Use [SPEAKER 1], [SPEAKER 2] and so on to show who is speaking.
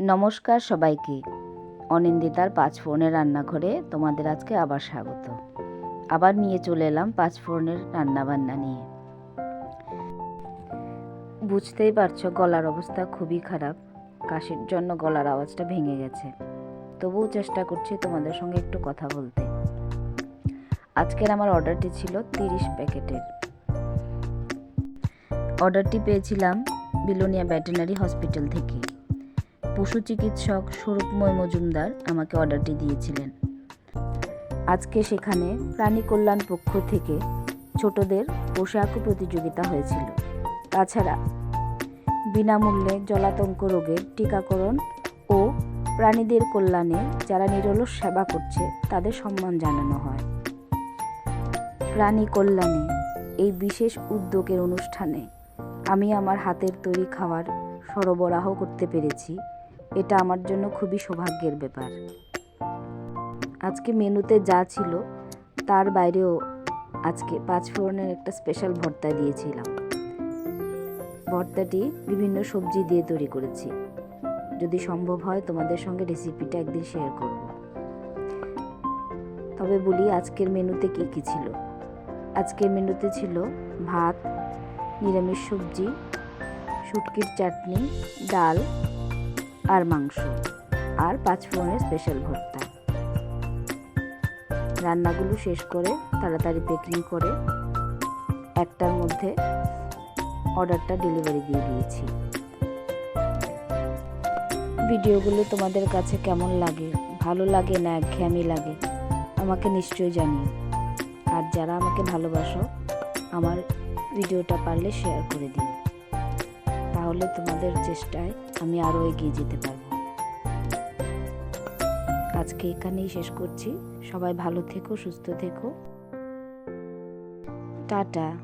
[SPEAKER 1] নমস্কার সবাইকে। অনিন্দিতার পাঁচ ফোড়নের রান্নাঘরে তোমাদের আজকে আবার স্বাগত। আবার নিয়ে চলে এলাম পাঁচ ফোড়নের রান্নাবান্না নিয়ে। বুঝতেই পারছ গলার অবস্থা খুবই খারাপ। কাশির জন্য গলার আওয়াজটা ভেঙে গেছে। তবুও চেষ্টা করছি তোমাদের সঙ্গে একটু কথা বলতে। আজকের আমার অর্ডারটি ছিল তিরিশ প্যাকেটের। অর্ডারটি পেয়েছিলাম বিলোনিয়া ভেটেনারি হসপিটাল থেকে। পশু চিকিৎসক স্বরূপময় মজুমদার আমাকে অর্ডারটি দিয়েছিলেন। আজকে সেখানে প্রাণী কল্যাণ পক্ষ থেকে ছোটদের পোশাক প্রতিযোগিতা হয়েছিল। তাছাড়া বিনামূল্যে জলাতঙ্ক রোগের টিকাকরণ ও প্রাণীদের কল্যাণে যারা নিরলস সেবা করছে, তাদের সম্মান জানানো হয়। প্রাণী কল্যাণে এই বিশেষ উদ্যোগের অনুষ্ঠানে আমি আমার হাতের তৈরি খাবার সরবরাহ করতে পেরেছি। এটা আমার জন্য খুবই সৌভাগ্যের ব্যাপার। আজকে মেনুতে যা ছিল, তার বাইরেও আজকে পাঁচ ফোড়নের একটা স্পেশাল ভর্তা দিয়েছিলাম। ভর্তাটি বিভিন্ন সবজি দিয়ে তৈরি করেছি। যদি সম্ভব হয়, তোমাদের সঙ্গে রেসিপিটা একদিন শেয়ার করব। তবে বলি, আজকের মেনুতে কী কী ছিল? আজকের মেনুতে ছিল ভাত, নিরামিষ সবজি, শুটকির চাটনি, ডাল আর মাংস, আর পাঁচ ফোড়নের স্পেশাল ভর্তা। রান্নাগুলো শেষ করে তাড়াতাড়ি প্যাকিং করে একটার মধ্যে অর্ডারটা ডেলিভারি দিয়ে দিয়েছি। ভিডিওগুলো তোমাদের কাছে কেমন লাগে? ভালো লাগে না একঘেয়েমি লাগে? আমাকে নিশ্চয়ই জানিও। আর যারা আমাকে ভালোবাসো, আমার ভিডিওটা পারলে শেয়ার করে দিও। তাহলে তোমাদের চেষ্টায় আমি আরও এগিয়ে যেতে পারব। আজকে এখানেই শেষ করছি। সবাই ভালো থেকো, সুস্থ থেকো। টাটা।